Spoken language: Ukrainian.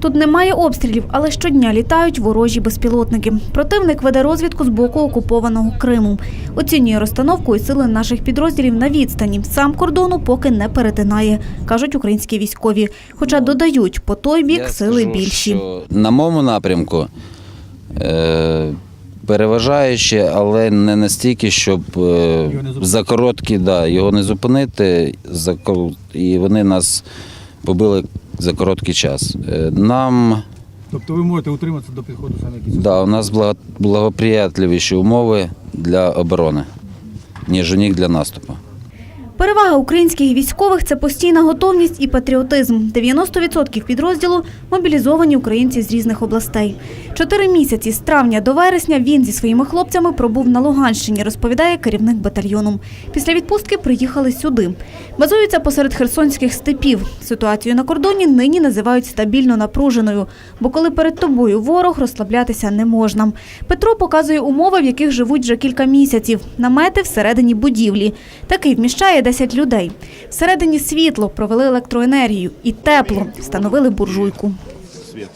Тут немає обстрілів, але щодня літають ворожі безпілотники. Противник веде розвідку з боку окупованого Криму. Оцінює розстановку і сили наших підрозділів на відстані. Сам кордону поки не перетинає, кажуть українські військові. Хоча додають, по той бік Я сили скажу, більші. що На моєму напрямку е, переважаючи, але не настільки, щоб е, за короткі, да, його не зупинити, за, кор- і вони нас побили за короткий час. Е, Нам Тобто ви можете утриматися до підходу саме якісь? да, у нас благо- благоприятливіші умови для оборони, ніж у них для наступу. Перевага українських військових це постійна готовність і патріотизм. 90% підрозділу мобілізовані українці з різних областей. Чотири місяці з травня до вересня він зі своїми хлопцями пробув на Луганщині, розповідає керівник батальйону. Після відпустки приїхали сюди. Базуються посеред херсонських степів. Ситуацію на кордоні нині називають стабільно напруженою, бо коли перед тобою ворог, розслаблятися не можна. Петро показує умови, в яких живуть вже кілька місяців. Намети всередині будівлі. Такий вміщає 150 людей. Всередині світло провели електроенергію і тепло встановили буржуйку. Світ.